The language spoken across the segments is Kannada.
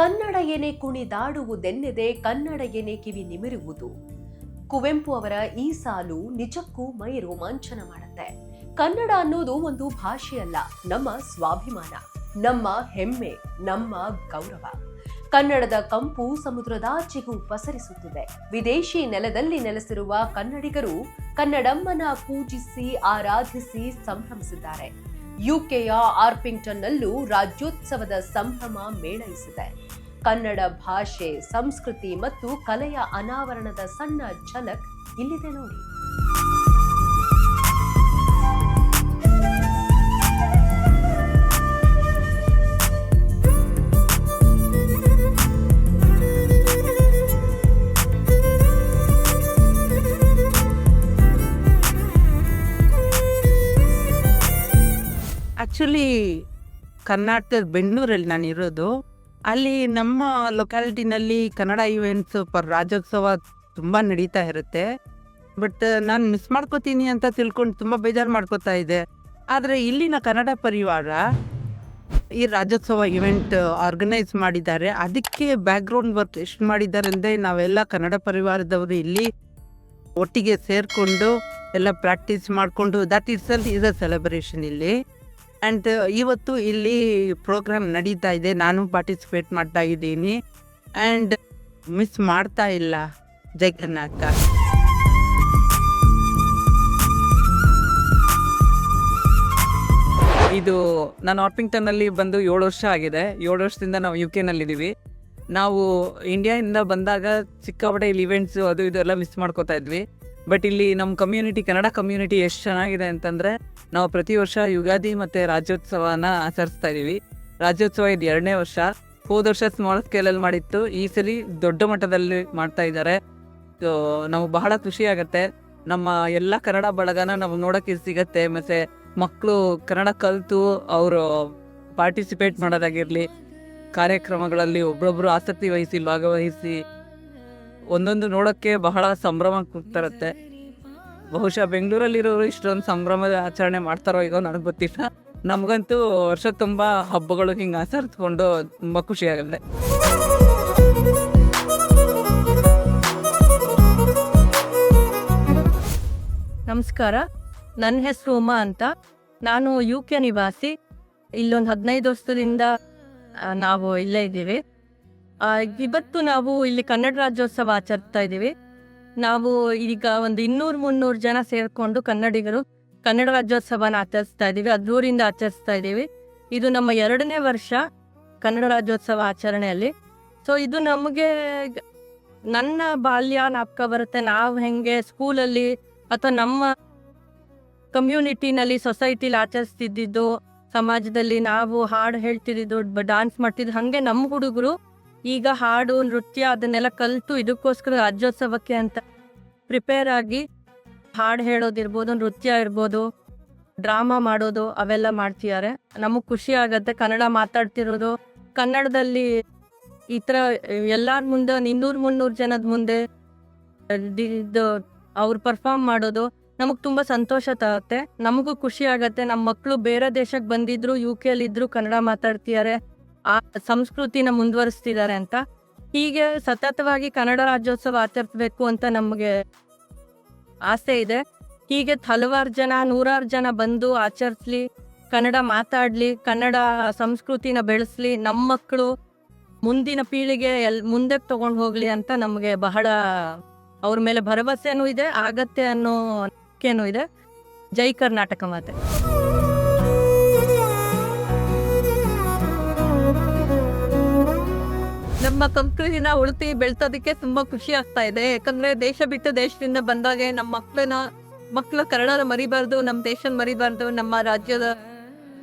ಕನ್ನಡ ಎನೆ ಕುಣಿದಾಡುವುದೆನ್ನೆದೆ ಕನ್ನಡ ಎನೆ ಕಿವಿ ನಿಮಿರುವುದು. ಕುವೆಂಪು ಅವರ ಈ ಸಾಲು ನಿಜಕ್ಕೂ ಮೈ ರೋಮಾಂಚನ ಮಾಡುತ್ತೆ. ಕನ್ನಡ ಅನ್ನೋದು ಒಂದು ಭಾಷೆಯಲ್ಲ, ನಮ್ಮ ಸ್ವಾಭಿಮಾನ, ನಮ್ಮ ಹೆಮ್ಮೆ, ನಮ್ಮ ಗೌರವ. ಕನ್ನಡದ ಕಂಪು ಸಮುದ್ರದಾಚೆಗೂ ಪಸರಿಸುತ್ತಿದೆ. ವಿದೇಶಿ ನೆಲದಲ್ಲಿ ನೆಲೆಸಿರುವ ಕನ್ನಡಿಗರು ಕನ್ನಡಮ್ಮನ ಪೂಜಿಸಿ, ಆರಾಧಿಸಿ ಸಂಭ್ರಮಿಸಿದ್ದಾರೆ. ಯುಕೆಯ ಆರ್ಪಿಂಗ್ಟನ್ನಲ್ಲೂ ರಾಜ್ಯೋತ್ಸವದ ಸಂಭ್ರಮ ಮೇಳೈಸಿದೆ. ಕನ್ನಡ ಭಾಷೆ, ಸಂಸ್ಕೃತಿ ಮತ್ತು ಕಲೆಯ ಅನಾವರಣದ ಸಣ್ಣ ಝಲಕ್ ಇಲ್ಲಿದೆ ನೋಡಿ. ಆ್ಯಕ್ಚುಲಿ ಕರ್ನಾಟಕದ ಬೆಂಗಳೂರಲ್ಲಿ ನಾನು ಇರೋದು, ಅಲ್ಲಿ ನಮ್ಮ ಲೊಕ್ಯಾಲಿಟಿನಲ್ಲಿ ಕನ್ನಡ ಇವೆಂಟ್ಸ್ ಪರ್ ರಾಜ್ಯೋತ್ಸವ ತುಂಬ ನಡೀತಾ ಇರುತ್ತೆ. ಬಟ್ ನಾನು ಮಿಸ್ ಮಾಡ್ಕೋತೀನಿ ಅಂತ ತಿಳ್ಕೊಂಡು ತುಂಬ ಬೇಜಾರು ಮಾಡ್ಕೋತಾ ಇದೆ ಆದರೆ ಇಲ್ಲಿನ ಕನ್ನಡ ಪರಿವಾರ ಈ ರಾಜ್ಯೋತ್ಸವ ಇವೆಂಟ್ ಆರ್ಗನೈಸ್ ಮಾಡಿದ್ದಾರೆ. ಅದಕ್ಕೆ ಬ್ಯಾಕ್ಗ್ರೌಂಡ್ ವರ್ಕ್ ಎಷ್ಟು ಮಾಡಿದ್ದಾರೆ ಅಂದರೆ ನಾವೆಲ್ಲ ಕನ್ನಡ ಪರಿವಾರದವರು ಇಲ್ಲಿ ಒಟ್ಟಿಗೆ ಸೇರಿಕೊಂಡು ಎಲ್ಲ ಪ್ರಾಕ್ಟೀಸ್ ಮಾಡಿಕೊಂಡು that it's all is a celebration ಇಲ್ಲಿ. ಆ್ಯಂಡ್ ಇವತ್ತು ಇಲ್ಲಿ ಪ್ರೋಗ್ರಾಮ್ ನಡೀತಾ ಇದೆ. ನಾನು ಪಾರ್ಟಿಸಿಪೇಟ್ ಮಾಡ್ತಾ ಇದ್ದೀನಿ. ಆ್ಯಂಡ್ ಮಿಸ್ ಮಾಡ್ತಾ ಇಲ್ಲ ಜಗನ್ನಾಥ. ಇದು ನಾನು ಆರ್ಪಿಂಗ್ಟನ್ನಲ್ಲಿ ಬಂದು ಏಳು ವರ್ಷ ಆಗಿದೆ. ಏಳು ವರ್ಷದಿಂದ ನಾವು ಯು ಕೆನಲ್ಲಿದ್ದೀವಿ ನಾವು ಇಂಡಿಯಾದಿಂದ ಬಂದಾಗ ಸಿಕ್ಕಾಪಟ್ಟೆ ಇಲ್ಲಿ ಇವೆಂಟ್ಸು ಅದು ಇದು ಎಲ್ಲ ಮಿಸ್ ಮಾಡ್ಕೋತಾ ಇದ್ವಿ. ಬಟ್ ಇಲ್ಲಿ ನಮ್ಮ ಕಮ್ಯುನಿಟಿ ಕನ್ನಡ ಕಮ್ಯುನಿಟಿ ಎಷ್ಟು ಚೆನ್ನಾಗಿದೆ ಅಂತಂದರೆ, ನಾವು ಪ್ರತಿ ವರ್ಷ ಯುಗಾದಿ ಮತ್ತು ರಾಜ್ಯೋತ್ಸವನ ಆಚರಿಸ್ತಾ ಇದ್ದೀವಿ ರಾಜ್ಯೋತ್ಸವ ಇದು ಎರಡನೇ ವರ್ಷ. ಹೋದ ವರ್ಷ ಸ್ಮಾಲ್ ಸ್ಕೇಲಲ್ಲಿ ಮಾಡಿತ್ತು. ಈ ಸಲ ದೊಡ್ಡ ಮಟ್ಟದಲ್ಲಿ ಮಾಡ್ತಾ ಇದ್ದಾರೆ. ಸೊ ನಾವು ಬಹಳ ಖುಷಿ ನಮ್ಮ ಎಲ್ಲ ಕನ್ನಡ ಬಳಗನ ನಾವು ನೋಡೋಕ್ಕೆ ಸಿಗತ್ತೆ. ಮತ್ತು ಮಕ್ಕಳು ಕನ್ನಡ ಕಲಿತು ಅವರು ಪಾರ್ಟಿಸಿಪೇಟ್ ಮಾಡೋದಾಗಿರಲಿ, ಕಾರ್ಯಕ್ರಮಗಳಲ್ಲಿ ಒಬ್ಬೊಬ್ಬರು ಆಸಕ್ತಿ ವಹಿಸಿ, ಭಾಗವಹಿಸಿ ಒಂದೊಂದು ನೋಡೋಕ್ಕೆ ಬಹಳ ಸಂಭ್ರಮ ತರುತ್ತೆ. ಬಹುಶಃ ಬೆಂಗಳೂರಲ್ಲಿರೋರು ಇಷ್ಟೊಂದು ಸಂಭ್ರಮದ ಆಚರಣೆ ಮಾಡ್ತಾರೋ ಈಗ ನನಗೆ ಗೊತ್ತಿಲ್ಲ. ನಮಗಂತೂ ವರ್ಷ ತುಂಬ ಹಬ್ಬಗಳು ಹಿಂಗೆ ಆಚರಿಸ್ಕೊಂಡು ತುಂಬ ಖುಷಿಯಾಗುತ್ತೆ ನಮಸ್ಕಾರ. ನನ್ನ ಹೆಸರು ಉಮಾ ಅಂತ. ನಾನು ಯು ಕೆ ನಿವಾಸಿ. ಇಲ್ಲೊಂದು ಹದಿನೈದು ವರ್ಷದಿಂದ ನಾವು ಇಲ್ಲೇ ಇದ್ದೀವಿ. ಇವತ್ತು ನಾವು ಇಲ್ಲಿ ಕನ್ನಡ ರಾಜ್ಯೋತ್ಸವ ಆಚರಿಸ್ತಾ ಇದ್ದೀವಿ. ನಾವು ಈಗ ಒಂದು ಇನ್ನೂರು ಮುನ್ನೂರು ಜನ ಸೇರಿಕೊಂಡು ಕನ್ನಡಿಗರು ಕನ್ನಡ ರಾಜ್ಯೋತ್ಸವನ ಆಚರಿಸ್ತಾ ಇದ್ದೀವಿ. ಅದ್ದೂರಿಂದ ಆಚರಿಸ್ತಾ ಇದ್ದೀವಿ. ಇದು ನಮ್ಮ ಎರಡನೇ ವರ್ಷ ಕನ್ನಡ ರಾಜ್ಯೋತ್ಸವ ಆಚರಣೆಯಲ್ಲಿ. ಸೊ ಇದು ನಮಗೆ ನನ್ನ ಬಾಲ್ಯ ನಾಪಕ ಬರುತ್ತೆ. ನಾವು ಹೆಂಗೆ ಸ್ಕೂಲಲ್ಲಿ ಅಥವಾ ನಮ್ಮ ಕಮ್ಯುನಿಟಿನಲ್ಲಿ ಸೊಸೈಟಿಲಿ ಆಚರಿಸ್ತಿದ್ದಿದ್ದು, ಸಮಾಜದಲ್ಲಿ ನಾವು ಹಾಡು ಹೇಳ್ತಿದ್ದು ಡಾನ್ಸ್ ಮಾಡ್ತಿದ್ದು ಹಾಗೆ ನಮ್ಮ ಹುಡುಗರು ಈಗ ಹಾಡು, ನೃತ್ಯ ಅದನ್ನೆಲ್ಲ ಕಲಿತು ಇದಕ್ಕೋಸ್ಕರ ರಾಜ್ಯೋತ್ಸವಕ್ಕೆ ಅಂತ ಪ್ರಿಪೇರ್ ಆಗಿ ಹಾಡು ಹೇಳೋದಿರ್ಬೋದು, ನೃತ್ಯ ಇರ್ಬೋದು ಡ್ರಾಮಾ ಮಾಡೋದು ಅವೆಲ್ಲ ಮಾಡ್ತಿದ್ದಾರೆ. ನಮಗೆ ಖುಷಿ ಆಗತ್ತೆ, ಕನ್ನಡ ಮಾತಾಡ್ತಿರೋದು. ಕನ್ನಡದಲ್ಲಿ ಈ ಥರ ಎಲ್ಲರ ಮುಂದೆ, ಇನ್ನೂರು ಮುನ್ನೂರು ಜನದ ಮುಂದೆ ಇದು ಅವ್ರು ಪರ್ಫಾರ್ಮ್ ಮಾಡೋದು ನಮಗೆ ತುಂಬ ಸಂತೋಷ ತರುತ್ತೆ ನಮಗೂ ಖುಷಿ ಆಗತ್ತೆ. ನಮ್ಮ ಮಕ್ಕಳು ಬೇರೆ ದೇಶಕ್ಕೆ ಬಂದಿದ್ರು ಯು ಅಲ್ಲಿ ಇದ್ರು ಕನ್ನಡ ಮಾತಾಡ್ತಿದ್ದಾರೆ. ಆ ಸಂಸ್ಕೃತಿನ ಮುಂದುವರಿಸ್ತಿದ್ದಾರೆ ಅಂತ. ಹೀಗೆ ಸತತವಾಗಿ ಕನ್ನಡ ರಾಜ್ಯೋತ್ಸವ ಆಚರಿಸಬೇಕು ಅಂತ ನಮಗೆ ಆಸೆ ಇದೆ. ಹೀಗೆ ಹಲವಾರು ಜನ, ನೂರಾರು ಜನ ಬಂದು ಆಚರಿಸ್ಲಿ, ಕನ್ನಡ ಮಾತಾಡ್ಲಿ, ಕನ್ನಡ ಸಂಸ್ಕೃತಿನ ಬೆಳೆಸ್ಲಿ ನಮ್ಮ ಮಕ್ಕಳು ಮುಂದಿನ ಪೀಳಿಗೆ ಎಲ್ ಮುಂದೆ ತಗೊಂಡು ಹೋಗ್ಲಿ ಅಂತ ನಮಗೆ ಬಹಳ ಅವ್ರ ಮೇಲೆ ಭರವಸೆನೂ ಇದೆ, ಆಗತ್ತೆ ಅನ್ನೋ ಇದೆ. ಜೈ ಕರ್ನಾಟಕ ಮಾತೆ. ನಮ್ಮ ಸಂಸ್ಕೃತಿನ ಉಳಿಸಿ ಬೆಳೆಸೋದಕ್ಕೆ ತುಂಬಾ ಖುಷಿ ಆಗ್ತಾ ಇದೆ. ಯಾಕಂದ್ರೆ ದೇಶ ಬಿಟ್ಟು ದೇಶದಿಂದ ಬಂದಾಗೆ ನಮ್ಮ ಮಕ್ಕಳನ್ನ ಮಕ್ಕಳು ಕನ್ನಡನ ಮರಿಬಾರ್ದು ನಮ್ಮ ದೇಶನ ಮರಿಬಾರ್ದು, ನಮ್ಮ ರಾಜ್ಯದ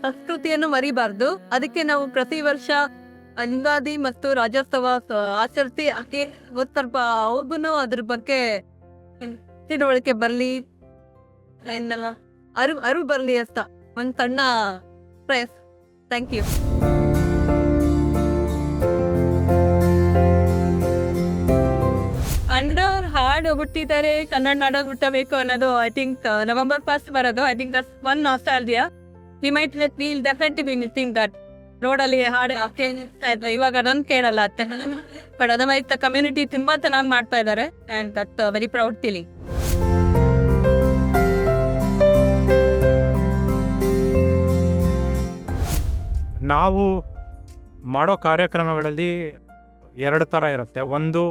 ಸಂಸ್ಕೃತಿಯನ್ನು ಮರಿಬಾರ್ದು. ಅದಕ್ಕೆ ನಾವು ಪ್ರತಿ ವರ್ಷ ಅಂಗಾದಿ ಮತ್ತು ರಾಜ್ಯೋತ್ಸವ ಆಚರಿಸಿ ಅಕ್ಕಿ ಸ್ವಲ್ಪ ಅವ್ರಿಗೂ ಅದ್ರ ಬಗ್ಗೆ ತಿಳುವಳಿಕೆ ಬರ್ಲಿ. ಅರಿವು ಅರಿವು ಬರ್ಲಿ ಅಂತ ಒಂದು ಸಣ್ಣ ಪ್ರಯಸ್ ಥ್ಯಾಂಕ್ ಯು ಹುಟ್ಟಿದರೆ ಕನ್ನಡ ನಾಡ ಹುಟ್ಟಬೇಕು ಅನ್ನೋದು ಐ ಥಿಂಕ್ ನವೆಂಬರ್ ಫಸ್ಟ್ ಬರೋದು. I think that's one nostalgia we might let will definitely that ರೋಡಲ್ಲಿ ಹಾಡು ಕೇಳ್ತಾ ಇವಾಗ ಅದೊಂದು ಕೇಳಲ್ಲ ಅತ್ತೆ. ಬಟ್ ಅದನ್ನ ಕಮ್ಯುನಿಟಿ ತುಂಬಾ ಚೆನ್ನಾಗಿ ಮಾಡ್ತಾ ಇದ್ದಾರೆ and that very proud feeling ನಾವು ಮಾಡೋ ಕಾರ್ಯಕ್ರಮಗಳಲ್ಲಿ ಎರಡು ಥರ ಇರುತ್ತೆ. ಒಂದು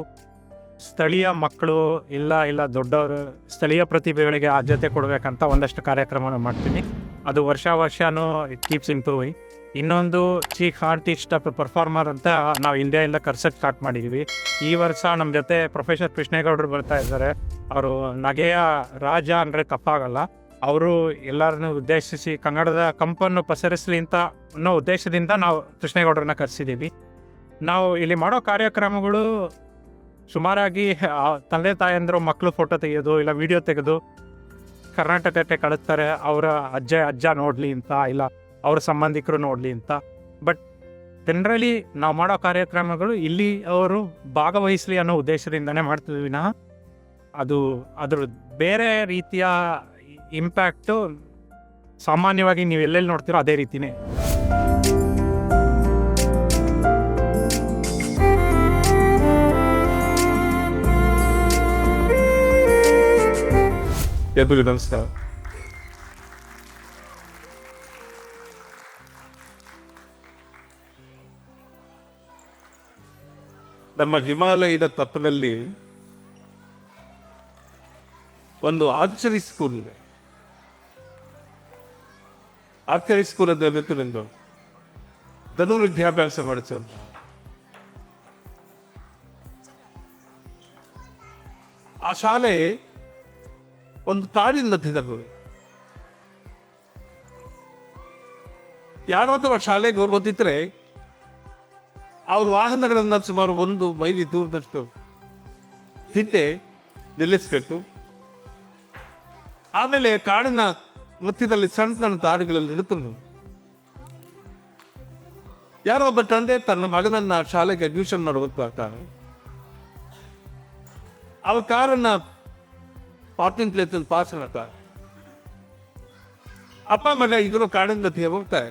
ಸ್ಥಳೀಯ ಮಕ್ಕಳು ಇಲ್ಲ ಇಲ್ಲ ದೊಡ್ಡವರು ಸ್ಥಳೀಯ ಪ್ರತಿಭೆಗಳಿಗೆ ಆದ್ಯತೆ ಕೊಡಬೇಕಂತ ಒಂದಷ್ಟು ಕಾರ್ಯಕ್ರಮವನ್ನು ಮಾಡ್ತೀನಿ. ಅದು ವರ್ಷ ವರ್ಷನೂ ಇಟ್ ಕೀಪ್ಸ್ ಇಂಪ್ರೂವಿಂಗ್ ಇನ್ನೊಂದು ಚೀಫ್ ಆರ್ಟಿಸ್ಟ್ ಪರ್ಫಾರ್ಮರ್ ಅಂತ ನಾವು ಇಂಡಿಯಾಯಿಂದ ಕರ್ಸಕ್ಕೆ ಸ್ಟಾರ್ಟ್ ಮಾಡಿದ್ದೀವಿ ಈ ವರ್ಷ ನಮ್ಮ ಜೊತೆ ಪ್ರೊಫೆಸರ್ ಕೃಷ್ಣೇಗೌಡರು ಬರ್ತಾ ಇದ್ದಾರೆ. ಅವರು ನಗೆಯ ರಾಜ ಅಂದರೆ ತಪ್ಪಾಗಲ್ಲ. ಅವರು ಎಲ್ಲರನ್ನು ಉದ್ದೇಶಿಸಿ ಕನ್ನಡದ ಕಂಪನ್ನು ಪಸರಿಸಲಿ ಅಂತ ಅನ್ನೋ ಉದ್ದೇಶದಿಂದ ನಾವು ಕೃಷ್ಣೇಗೌಡರನ್ನ ಕರೆಸಿದ್ದೀವಿ ನಾವು ಇಲ್ಲಿ ಮಾಡೋ ಕಾರ್ಯಕ್ರಮಗಳು ಸುಮಾರಾಗಿ ತಂದೆ ತಾಯಂದರು ಮಕ್ಕಳು ಫೋಟೋ ತೆಗೆಯೋದು ಇಲ್ಲ ವಿಡಿಯೋ ತೆಗೆದು ಕರ್ನಾಟಕಕ್ಕೆ ಕಳಿಸ್ತಾರೆ. ಅವರ ಅಜ್ಜ ಅಜ್ಜ ನೋಡಲಿ ಅಂತ, ಇಲ್ಲ ಅವ್ರ ಸಂಬಂಧಿಕರು ನೋಡಲಿ ಅಂತ. ಬಟ್ ಜನರಲಿ ನಾವು ಮಾಡೋ ಕಾರ್ಯಕ್ರಮಗಳು ಇಲ್ಲಿ ಅವರು ಭಾಗವಹಿಸಲಿ ಅನ್ನೋ ಉದ್ದೇಶದಿಂದನೇ ಮಾಡ್ತಿದ್ವಿ ವಿನಃ. ಅದು, ಅದ್ರ ಬೇರೆ ರೀತಿಯ ಇಂಪ್ಯಾಕ್ಟು ಸಾಮಾನ್ಯವಾಗಿ ನೀವು ಎಲ್ಲೆಲ್ಲಿ ನೋಡ್ತೀರೋ ಅದೇ ರೀತಿನೇ. ಎಲ್ರಿಗೂ ನಮಸ್ಕಾರ ನಮ್ಮ ಹಿಮಾಲಯದ ತಪ್ಪದಲ್ಲಿ ಒಂದು ಆರ್ಚರಿ ಸ್ಕೂಲ್ ಇದೆ. ಆರ್ಚರಿ ಸ್ಕೂಲ್ ಅಂತ ಗೊತ್ತು ನಿಂದು? ಧನು ವಿದ್ಯಾಭ್ಯಾಸ ಮಾಡಿಸೋದು ಆ ಶಾಲೆ ಒಂದು ಕಾಡಿನ ಮಧ್ಯದಲ್ಲಿ ಯಾರೋ ಅಥವಾ ಶಾಲೆಗೆ ಗೊತ್ತಿದ್ರೆ ಅವ್ರ ವಾಹನಗಳನ್ನು ಸುಮಾರು ಒಂದು ಮೈಲಿ ದೂರದಷ್ಟು ಹಿಂದೆ ನಿಲ್ಲಿಸಬೇಕು. ಆಮೇಲೆ ಕಾಡಿನ ಮಧ್ಯದಲ್ಲಿ ಸಣ್ಣ ಸಣ್ಣ ದಾರಿಗಳಲ್ಲಿ ನಿಲ್ಕೊಂಡು ಯಾರೋ ಒಬ್ಬ ತಂದೆ ತನ್ನ ಮಗನನ್ನ ಶಾಲೆಗೆ ಅಡ್ಮಿಷನ್ ಮಾಡೋದಕ್ಕಾಗ್ತಾರೆ ಅವ್ರ ಕಾರನ್ನ ಪಾರ್ಕಿಂಗ್ ಪ್ಲೇಸ್ ಅಲ್ಲಿ ಪಾಸ್ ಮಾಡ್ತಾರೆ ಅಪ್ಪ ಮನೆ ಇದ್ರು ಕಾಡಿನ ಮಧ್ಯೆ ಹೋಗ್ತಾರೆ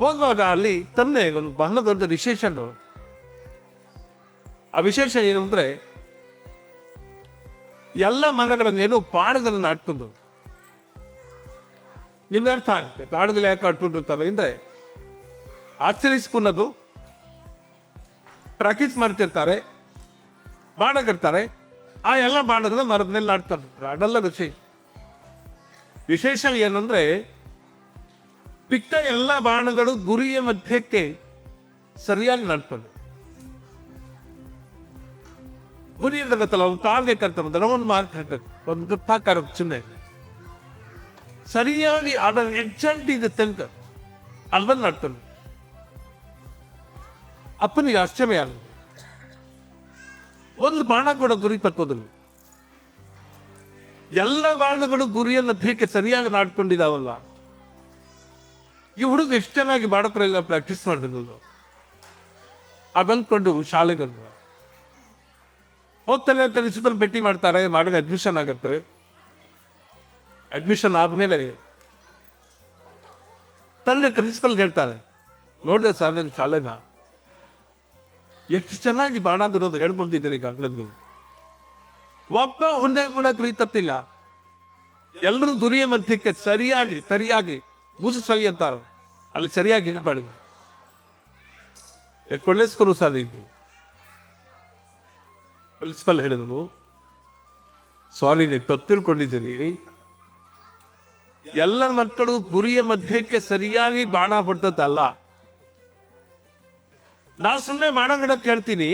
ಹೋಗುವಾಗ ಅಲ್ಲಿ ತಂದೆ, ಒಂದು ಬಹಳ ದೊಡ್ಡ ವಿಶೇಷ ಆ ವಿಶೇಷ ಏನು ಅಂದ್ರೆ ಎಲ್ಲ ಮರಗಳನ್ನೇನು ಪಾಡದಲ್ಲಿ ನಾಟ್ಕೊಂಡು. ನಿಮ್ಗೆ ಅರ್ಥ ಆಗುತ್ತೆ, ಪಾಡದಲ್ಲಿ ಯಾಕೆ ಆಡ್ಕೊಂಡಿರ್ತಾರೆ ಅಂದ್ರೆ ಆಚರಿಸ್ಕೊಳ್ಳೋದು ಪ್ರಾಕ್ಟೀಸ್ ಮಾಡ್ತಿರ್ತಾರೆ ಬಾಣ ಕಟ್ತಾರೆ ಆ ಎಲ್ಲ ಬಾಣಗಳನ್ನ ಮರದ ಮೇಲೆ ನಾಡ್ತಾರೆ ಅದೆಲ್ಲ ವಿಶೇಷ. ವಿಶೇಷ ಏನಂದ್ರೆ ಬಿಟ್ಟ ಎಲ್ಲ ಬಾಣಗಳು ಗುರಿಯ ಮಧ್ಯಕ್ಕೆ ಸರಿಯಾಗಿ ನಡ್ತದೆ ಗುರಿ ಗೊತ್ತಲ್ಲ, ಒಂದು ಟಾರ್ಗೆಟ್ ಕರ್ತದೆ ಒಂದು ಮಾರ್ಕ್ ಹಾಕಬೇಕು. ಒಂದು ವೃತ್ತಾಕಾರ ಚಿಹ್ನೆ. ಸರಿಯಾಗಿ ಅದರ ಎಕ್ಸಾಕ್ಟ್ ಇದೆ ತನಕ ಬಂದು ನಡ್ತಾನೆ ಅಪ್ಪನಿಗೆ ಆಶ್ಚರ್ಯ ಆಗುತ್ತೆ. ಒಂದು ಬಾಣ ಕೂಡ ಗುರಿ ತಕ್ಕೋದಿಲ್ಲ ಎಲ್ಲ ಬಾಣಗಳು ಗುರಿಯನ್ನು ಬೇಕೆ ಸರಿಯಾಗಿ ನಾಡ್ಕೊಂಡಿದಾವಲ್ಲ ಈ ಹುಡುಗ ಎಷ್ಟು ಚೆನ್ನಾಗಿ ಬಾಣಕರೆಲ್ಲ ಪ್ರಾಕ್ಟೀಸ್ ಮಾಡಿದ್ರು ಅದಂದ್ಕೊಂಡು ಶಾಲೆಗೆ ಬಂದ. ಹೋಗ್ತಾನೆ ಅಂತ ಪ್ರಿನ್ಸಿಪಲ್ ಭೇಟಿ ಮಾಡ್ತಾರೆ ಮಾಡಿದ ಅಡ್ಮಿಷನ್ ಆಗತ್ತೆ. ಅಡ್ಮಿಷನ್ ಆದಮೇಲೆ ತಂದೆ ಪ್ರಿನ್ಸಿಪಲ್ ಹೇಳ್ತಾರೆ, ನೋಡಿದೆ ಸರ್ ನನ್ನ ಶಾಲೆನ. ಎಷ್ಟು ಚೆನ್ನಾಗಿ ಬಾಣ ಬಿಡೋದು ಹೇಳ್ಕೊಂಡಿದ್ದೀರಿ ಈಗಾಗಲೇ ಒಬ್ಬ ಒಂದೇ ಕೂಡ ತಪ್ಪಿಲ್ಲ. ಎಲ್ಲರೂ ದುರಿಯ ಮಧ್ಯಕ್ಕೆ ಸರಿಯಾಗಿ ಸರಿಯಾಗಿ, ಮುಸು ಸರಿ ಅಂತಾರೆ. ಅಲ್ಲಿ ಸರಿಯಾಗಿ ಇರಬಾರ್ದು ಕೊಳ್ಳೇಸ್ಕರು ಇದು. ಪ್ರಿನ್ಸಿಪಲ್ ಹೇಳಿದ್ರು ಸಾರಿ ನೀವು ತಿಳ್ಕೊಂಡಿದ್ದೀರಿ. ಎಲ್ಲ ಮಕ್ಕಳು ಗುರಿಯ ಮಧ್ಯಕ್ಕೆ ಸರಿಯಾಗಿ ಬಾಣ ಬಿಡ್ತದಲ್ಲ ನಾವು ಸುಮ್ಮನೆ ಮಾಡೋಣ ಹೇಳ್ತೀನಿ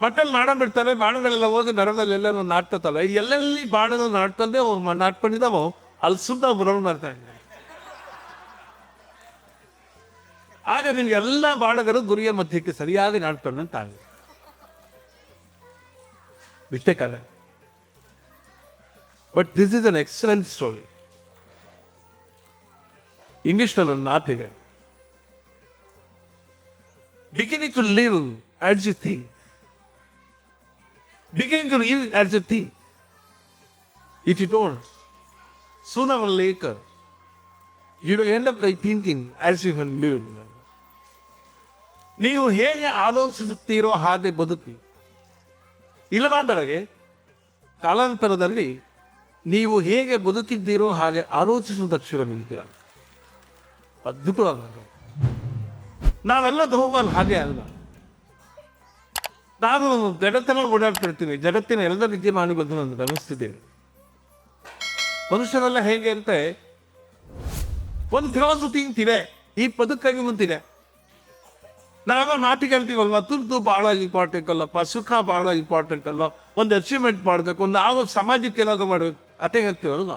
ಮಟ್ಟಲ್ಲಿ ಬಾಣ ಬಿಡ್ತಾರೆ ಬಾಣಗಳೆಲ್ಲ ಹೋಗಿ ನರದಲ್ಲಿ ಎಲ್ಲರೂ ನಾಟ್ತಲ್ಲ ಎಲ್ಲೆಲ್ಲಿ ನಾಟ್ತಂದೆ ಅವು ನಾಟ್ಕೊಂಡಿದ್ದಾವೋ ಅಲ್ಲಿ ಸುದ್ದ ಬರೋಣ ಮಾಡ್ತಾ ಇದ್ದಾರೆ ಆಗ ನಿಮ್ಗೆ ಎಲ್ಲ ಬಾಣಗರು ಗುರಿಯ ಮಧ್ಯಕ್ಕೆ ಸರಿಯಾಗಿ ನಾಟ್ಕೊಂಡಂತಾಗ ಬಿಟ್ಟೆ ಕಾಲ but this is an excellent story ಇಂಗ್ಲಿಷ್ನಲ್ಲಿ ಒಂದು ಮಾತಿದೆ beginning to live as you think. Beginning to live as you think. If you don't, sooner or later, you end up by thinking as you have live ನೀವು ಹೇಗೆ ಆಲೋಚಿಸುತ್ತೀರೋ ಹಾಗೆ ಬದುಕಿ ಇಲ್ಲವಾದರೆ ಕಾಲಾಂತರದಲ್ಲಿ ನೀವು ಹೇಗೆ ಬದುಕಿದ್ದೀರೋ ಹಾಗೆ ಆಲೋಚಿಸುವುದಕ್ಷರ ನಿಂತೀರ ಅದ್ಭುತವಾದ ನಾವೆಲ್ಲ ಹೋಗಲ್ಲ, ಹಾಗೆ ಅಲ್ಲ ನಾನು ಜಗತ್ತಿನ ಓಡಾಡ್ತಿರ್ತೀನಿ, ಜಗತ್ತಿನ ಎಲ್ಲ ವಿದ್ಯಮಾನಗಳು ನಾನು ಗಮನಿಸ್ತಿದ್ದೇನೆ ಮನುಷ್ಯರೆಲ್ಲ ಹೇಗೆ ಅಂತ? ಒಂದು ಫಿಲಾಸು ತಿಂತಿದೆ ಈ ಪದಕ್ಕಾಗಿ ಮುಂತಿದೆ. ನಾವೆಲ್ಲ ನಾಟಿ ಕೇಳ್ತೀವಲ್ವ ತುರ್ತು ಬಹಳ ಇಂಪಾರ್ಟೆಂಟ್ ಅಲ್ಲಪ್ಪ, ಸುಖ ಬಹಳ ಇಂಪಾರ್ಟೆಂಟ್ ಅಲ್ಲ ಒಂದು ಅಚೀವ್ಮೆಂಟ್ ಮಾಡಬೇಕು, ಒಂದು ಆಗ ಸಮಾಜಕ್ಕೆ ಏನಾದ್ರು ಮಾಡಬೇಕು, ಅದೇ ಹೇಳ್ತೀವಲ್ವ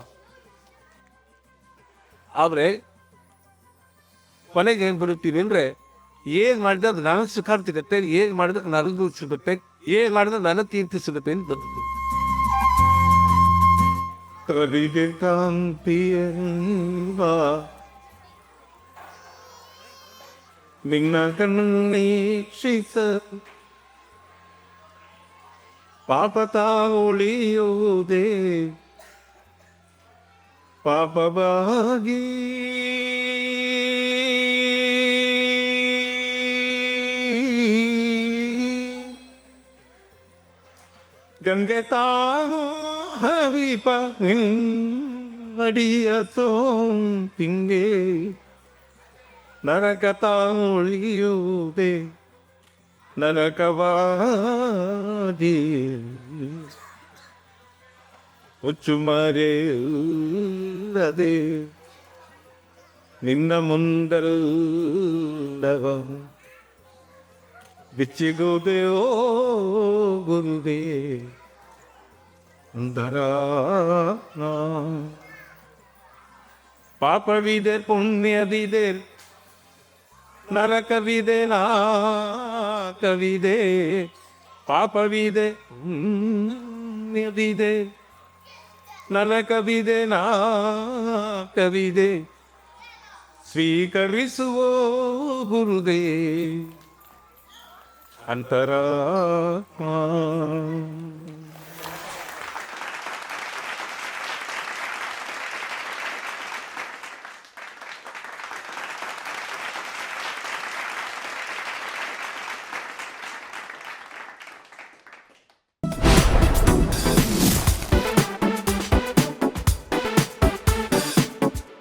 ಆದ್ರೆ, ಕೊನೆಗೆ ಏನು ಬರುತ್ತೀವಿ ಅಂದ್ರೆ ಏನ್ ಮಾಡಿದ್ರೆ ನನಗೆ ಸುಖ ಸಿಗುತ್ತೆ, ಏನ್ ಮಾಡಿದ್ರೆ ನನಗೂ ಸಿಗುತ್ತೆ, ಏನ್ ಮಾಡಿದ್ರೆ ನನಗೆ ಕೀರ್ತಿ ಸಿಗುತ್ತೆ ಅಂತ ಬರ್ತದೆ ಕವಿಗೆ ಕಾಂತಿಯಂಬ ನಿನ್ನ ಕಣ್ಣೀಕ್ಷಿಸ ಪಾಪತ ಉಳಿಯುವುದೇ ಪಾಪವಾಗಿ. അടിയത്തോ പിങ്കേ നരകതാളിയൂടെ നരകവാദി ഉച്ചുമരേ നിന്ന മുന്തൽ ನರಕವಾದಿ ಮುಚ್ಚುಮರೆಯಲ್ಲದೆ ನಿನ್ನ ಮುಂದಲ್ಲವ ಬಿಚ್ಚಿಗುವುದೇ ಓ ಗುರುದೇ, ಅಂಧರ ಪಾಪವಿದೆ, ಪುಣ್ಯವಿದೆ, ನರಕವಿದೆ, ನಾಕವಿದೆ. ಪಾಪವಿದೆ, ಪುಣ್ಯವಿದೆ, ನರಕವಿದೆ, ನಾಕವಿದೆ. ಸ್ವೀಕರಿಸುವ ಗುರುದೇ. ಅಂತರ